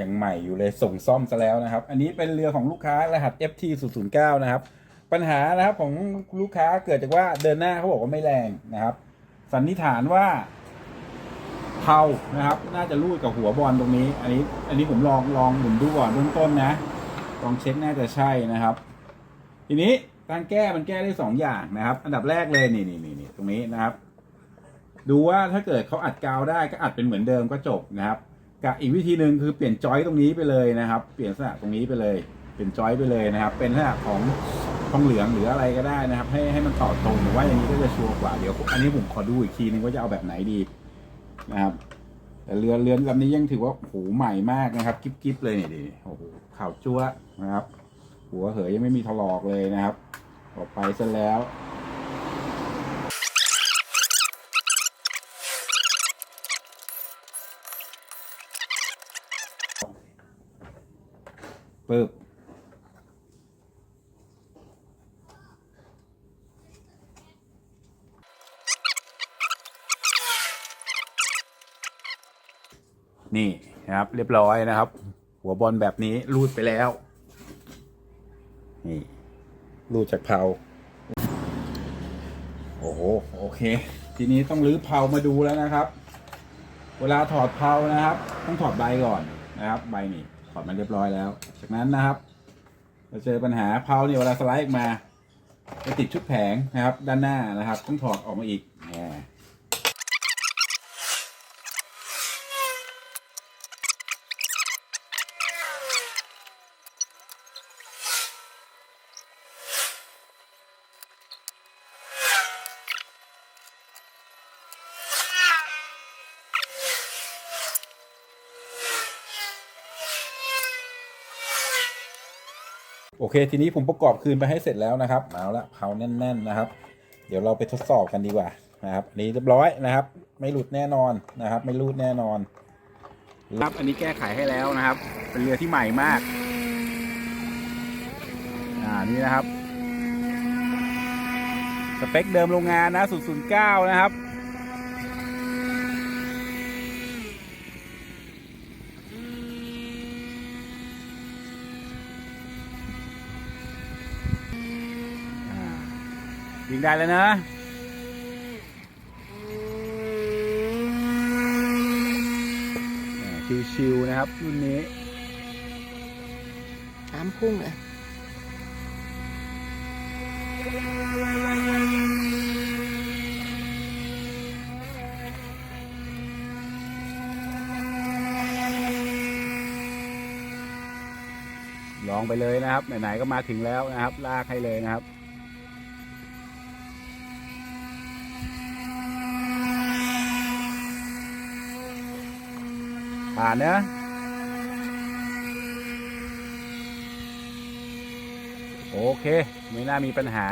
ยังใหม่อยู่เลยส่งซ่อมซะแล้วนะครับ อันนี้เป็นเรือของลูกค้ารหัส FT 0 0 9นะครับ ปัญหานะครับของลูกค้าเกิดจากว่าเดินหน้าเขาบอกว่าไม่แรงนะครับ สันนิษฐานว่าเผานะครับ น่าจะรูดกับหัวบอลตรงนี้ อันนี้ อันนี้ผมลองลองหมุนดูก่อนเบื้องต้นนะ ลองเช็คน่าจะใช่นะครับ ทีนี้การแก้มันแก้ได้สองอย่างนะครับ อันดับแรกเลยนี่นี่นี่นี่ตรงนี้นะครับ ดูว่าถ้าเกิดเขาอัดกาวได้ก็อัดเป็นเหมือนเดิมก็จบนะครับ กับอีกวิธีหนึ่งคือเปลี่ยนจอยตรงนี้ไปเลยนะครับ เปลี่ยนลักษณะตรงนี้ไปเลย เปลี่ยนจอยไปเลยนะครับ เป็นลักษณะของทองเหลืองหรืออะไรก็ได้นะครับ ให้ให้มันต่อตรงหรือว่าอย่างนี้ก็จะชัวร์กว่าเดี๋ยว อันนี้ผมขอดูอีกทีนึงว่าจะเอาแบบไหนดีนะครับแต่เรือเรือนลำนี้ยังถือว่าโอ้โหใหม่มากนะครับกิ๊บกิ๊บเลยนี่ดิโอ้โหข่าวจั๊วนะครับ หัวเหยยังไม่มีถลอกเลยนะครับ ออกไปซะแล้ว ปึ๊บนี่นะครับเรียบร้อยนะครับ หัวบอลแบบนี้รูดไปแล้ว นี่รูดจากเพาโอ้โหโอเค ทีนี้ต้องรื้อเพามาดูแล้วนะครับ เวลาถอดเพานะครับ ต้องถอดใบก่อนนะครับ ใบนี่ถ อดมาเรียบร้อยแล้ว จากนั้นนะครับเราเจอปัญหาเพลาเนี่ยเวลาสไลด์ออกมาจะติดชุดแผงนะครับ ด้านหน้านะครับ ต้องถอดออกมาอีก โอเค ทีนี้ผมประกอบคืนไปให้เสร็จแล้วนะครับเอาละเพลาแน่น ๆนะครับ เดี๋ยวเราไปทดสอบกันดีกว่านะครับอันนี้เรียบร้อยนะครับ ไม่หลุดแน่นอนนะครับ ไม่รูดแน่นอนครับอันนี้แก้ไขให้แล้วนะครับ เป็นเรือที่ใหม่มาก อ่านี่นะครับ สเปคเดิมโรงงานนะ009 นะครับ อ่า ยิงได้แล้วนะอ่าชิวๆนะครับรุ่นนี้น้ำพุ่งเลยลองไปเลยนะครับ ไหนๆก็มาถึงแล้วนะครับ ลากให้เลยนะครับ ผ่านเนอะโอเค ไม่น่ามีปัญหา